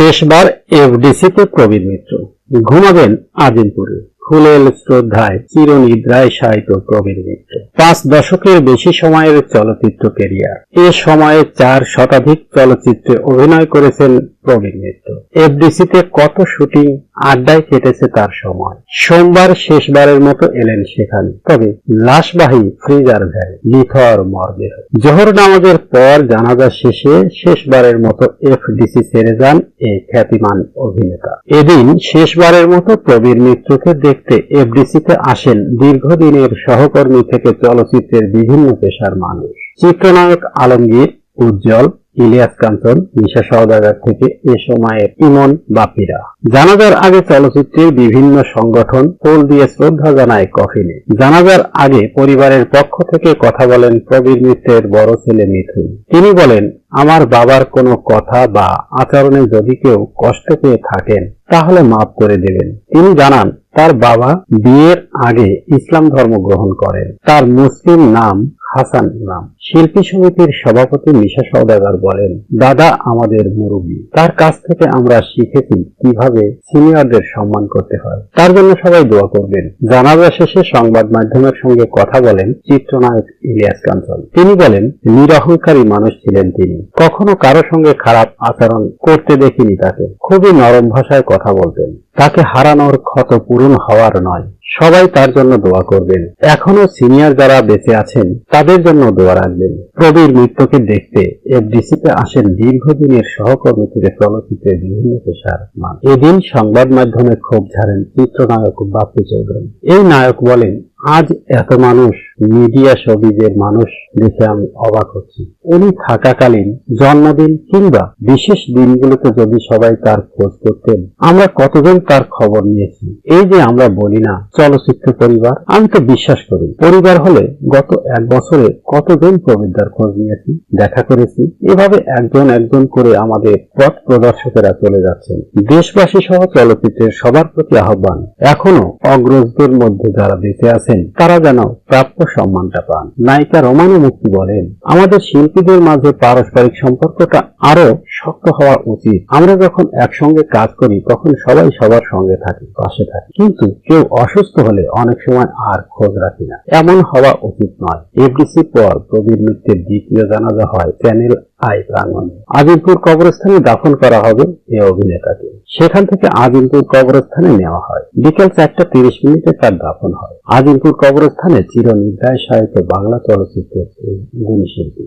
শেষবার এফডিসিতে প্রবীর মিত্র। ঘুমাবেন আজিমপুরে। ফুলেল শ্রদ্ধায় চিরনিদ্রায় শায়িত প্রবীর মিত্র। পাঁচ দশকের বেশি সময়ের চলচ্চিত্র কেরিয়ার। এ সময়ে চার শতাধিক চলচ্চিত্রে অভিনয় করেছেন প্রবীর মিত্র। এফডিসিতে কত শুটিং, আড্ডায় কেটেছে তার সময়। সোমবার শেষবারের মতো এলেন সেখানে। তবে লাশবাহী ফ্রিজার ভ্যান লিথর মরদেহ জোহর নামাজের পর জানাজা শেষে শেষবারের মতো এফডিসি ছেড়ে যান এই খ্যাতিমান অভিনেতা। এদিন শেষবারের মতো প্রবীর মিত্রকে দেখতে এফডিসিতে আসেন দীর্ঘদিনের সহকর্মী থেকে চলচ্চিত্রের বিভিন্ন পেশার মানুষ। চিত্রনায়ক, আলমগীর, উজ্জ্বল, ইলিয়াস কাঞ্চন নিশা সওদাগর থেকে এ সময়ের ইমন বাপিরা। জানাজার আগে চলচ্চিত্রের বিভিন্ন সংগঠন ফুল দিয়ে শ্রদ্ধা জানায় কফিনে। জানাজার আগে পরিবারের পক্ষ থেকে কথা বলেন প্রবীর মিত্রের বড় ছেলে মিথুন। তিনি বলেন, আমার বাবার কোনো কথা বা আচরণে যদি কেউ কষ্ট পেয়ে থাকেন তাহলে মাফ করে দেবেন। তিনি জানান, তার বাবা বিয়ের আগে ইসলাম ধর্ম গ্রহণ করেন। তার মুসলিম নাম হাসান ইমাম। শিল্পী সমিতির সভাপতি মিশা সওদাগর বলেন, দাদা আমাদের মুরব্বী। তার কাছ থেকে আমরা শিখেছি কীভাবে সিনিয়রদের সম্মান করতে হয়। তার জন্য সবাই দোয়া করবেন। জানাজা শেষে সংবাদ মাধ্যমের সঙ্গে কথা বলেন চিত্রনায়ক ইলিয়াস কাঞ্চন। তিনি বলেন, নিরহংকারী মানুষ ছিলেন তিনি। কখনো কারও সঙ্গে খারাপ আচরণ করতে দেখিনি তাকে। খুবই নরম ভাষায় কথা বলতেন। তাকে হারানোর ক্ষত পূরণ হওয়ার নয়। সবাই তার জন্য দোয়া করবেন। এখনও সিনিয়র যারা বেঁচে আছেন, তাদের জন্য দোয়া রাখবেন। প্রবীর মৃত্যুকে দেখতে এফডিসিতে আসেন দীর্ঘদিনের সহকর্মী থেকে চলচ্চিত্রের বিভিন্ন পেশার মান এদিন সংবাদ মাধ্যমে ক্ষোভ ঝাড়েন চিত্রনায়ক বাপু চৌধুরী। এই নায়ক বলেন আজ এত মানুষ মিডিয়া সবিজের মানুষ দেখে আমি অবাক হচ্ছি। উনি থাকাকালীন জন্মদিন কিংবা বিশেষ দিনগুলোতে যদি সবাই তার খোঁজ করতেন, আমরা কতজন তার খবর নিয়েছি? এই যে আমরা বলি না, চলচ্চিত্র পরিবার, আমি তো বিশ্বাস করি, পরিবার হলে গত এক বছরে কতজন প্রবীরদার খোঁজ নিয়েছি, দেখা করেছি। এভাবে একজন একজন করে আমাদের পথ প্রদর্শকেরা চলে যাচ্ছেন। দেশবাসী সহ চলচ্চিত্রের সবার প্রতি আহ্বান, এখনও অগ্রজদের মধ্যে যারা বেঁচে আছেন তারা যেন প্রাপ্য সম্মানটা পান। নায়িকা রমানো মুক্তি বলেন, আমাদের শিল্পীদের মাঝে পারস্পরিক সম্পর্কটা আরও শক্ত হওয়া উচিত। আমরা যখন একসঙ্গে কাজ করি, তখন সবাই সবার সঙ্গে থাকি, পাশে থাকি। কিন্তু কেউ অসুস্থ হলে অনেক সময় আর খোঁজ রাখি না। এমন হওয়া উচিত নয়। এফডিসি পর প্রবীর মিত্রের দ্বিতীয় জানাজা হয় চ্যানেল আই প্রাঙ্গনে আজিমপুর কবরস্থানে দাফন করা হবে এই অভিনেতাকে। সেখান থেকে আজিমপুর কবরস্থানে নেওয়া হয়। বিকেল চারটা তিরিশ মিনিটে তার দাফন হয়। আজিমপুর কবরস্থানে চিরনিদ্রায় শায়িত বাংলা চলচ্চিত্রের গুণী শিল্পী